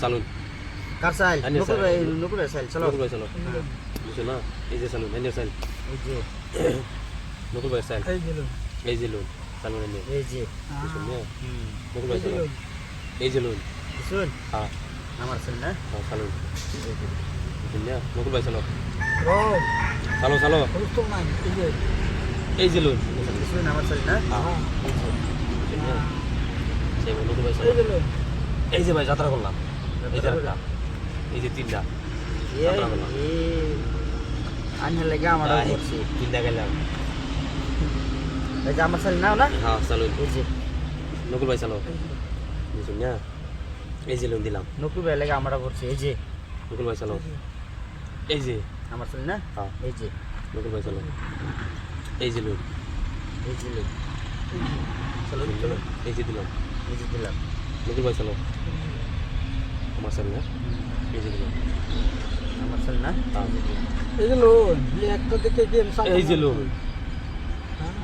চালুন কার সাইল আনিয়া ভাই নকুল ভাই সাইল চলো নকুল ভাই চলো বুঝছ না? এই যে চালুন এনে চাইল এই যে নকুল ভাই চাইল এই দিল এই যে লোন চালুন এনে এই যে। বুঝছ না? হুম। নকুল ভাই চলো এই যে লোন। শুন হ্যাঁ। আমার সাইল না হ্যাঁ চালুন। বুঝছেন না? নকুল ভাই চলো ও চালো এই যে। এই যে আমার সাইল না হ্যাঁ। এই যে বুঝছেন সেই নকুল ভাই এই চলো যে ভাই যাত্রা করলাম। এই যে একটা। এই যে তিনটা। আনহে লাগে আমার হ্যাঁ, তিনটা গেলাম। আমার সাইল নাও না? হ্যাঁ যে। নকুল ভাই চালো বুঝছেন না? এই যে লোন দিলাম। নকুল ভাই লাগে আমরা এই যে। নকুল ভাই চালো এই যে। আমার সাইল না? হ্যাঁ। এই যে। নকুল ভাই চলো এই যে লোন। এই যে। চলো এই যে দিলাম এই যে দিলাম নকুল ভাই চলো আমার সামনে না এই যে দিলাম আমার সাইল না হ্যাঁ। এই দিল এই একটা দিকে গেম এই যে লোন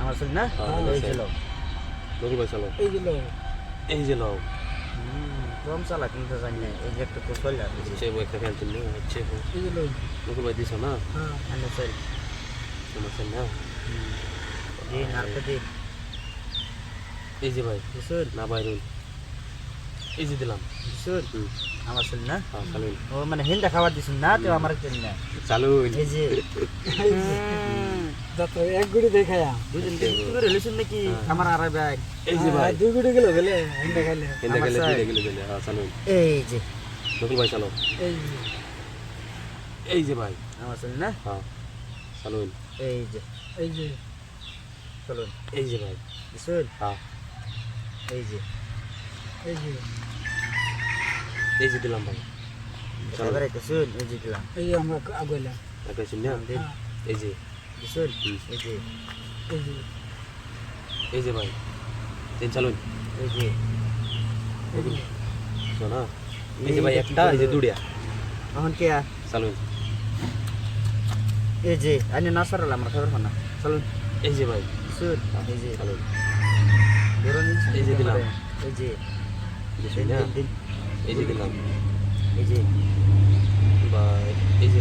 আমার সাইল না হ্যাঁ, এই আমার যে। লোক নকুল ভাই চলো এই দিল এই যে লও কম চালা কিন্তু জানি না এই যে একটা কৌশল আছে হচ্ছে ও একটা ফ্যান হচ্ছে এই দিল নকুল ভাই দিছ না হ্যাঁ আনে সাইল আমার সামনে না দিন আর দিন এই যে ভাই দিশুন না ভাই রুল এই যে দিলাম। হুম। আমার সাইল না? হ্যাঁ চালুন ও মানে হিন্দা খাবার দিশুন না তো আমার জন্য না। চালুন এই যে। যাত্রা এক গুড়ি দেখায়া। দুজন কি করে লিশুন নাকি? আমার আর ব্যাগ। এই যে ভাই। দুই গুড়ি গেল গেলে? হিন্দা খাইলে। গেলে সাইড। দিলে গেলে গেলে হ্যাঁ চালুন এই যে। নকুল ভাই চলো এই এই যে ভাই। আমার সাইল না? হ্যাঁ চালুন এই যে। এই যে। চলুন এই যে ভাই। দিশুন হ্যাঁ। এই যে। এই যে। এই যে দিলাম ভাই। এবারে দিশুন এই যে দিলাম। এই আমরা আগুইলাম শুন না দিন। এই যে হুম। এই যে। এই যে। এই যে ভাই। তিন চালুন। এই যে। শোনা। এই যে ভাই একটা এই যে দুড়িয়া এখন কে? চালুন। এই যে আনি না সরাল আমার খবর না। চলুন। এই যে ভাই। দিশুন এই যে। চালুন। এই যে দিলাম। এই যে এই যে দিলাম এই যে ভাই এই যে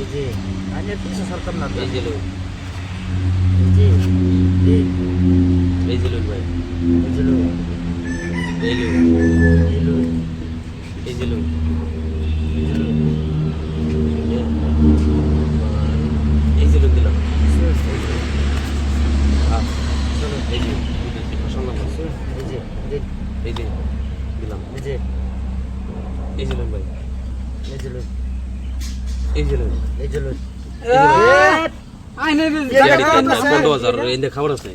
এই যে আনি আর কিছু সরতাম না এই যে এই যে এই যে লোন ভাই এই যে লোক এই লোন এই এই যে লোন এই যে লোক এই যে লোন দিলাম দিশুন এই যে হ্যাঁ চলুন এই যে সঙ্গে দিশুন এই যে দিন এই যে দিলাম এই যে এই যে ভাই এই যে এই যে এই যে আইনে খাবার আছে।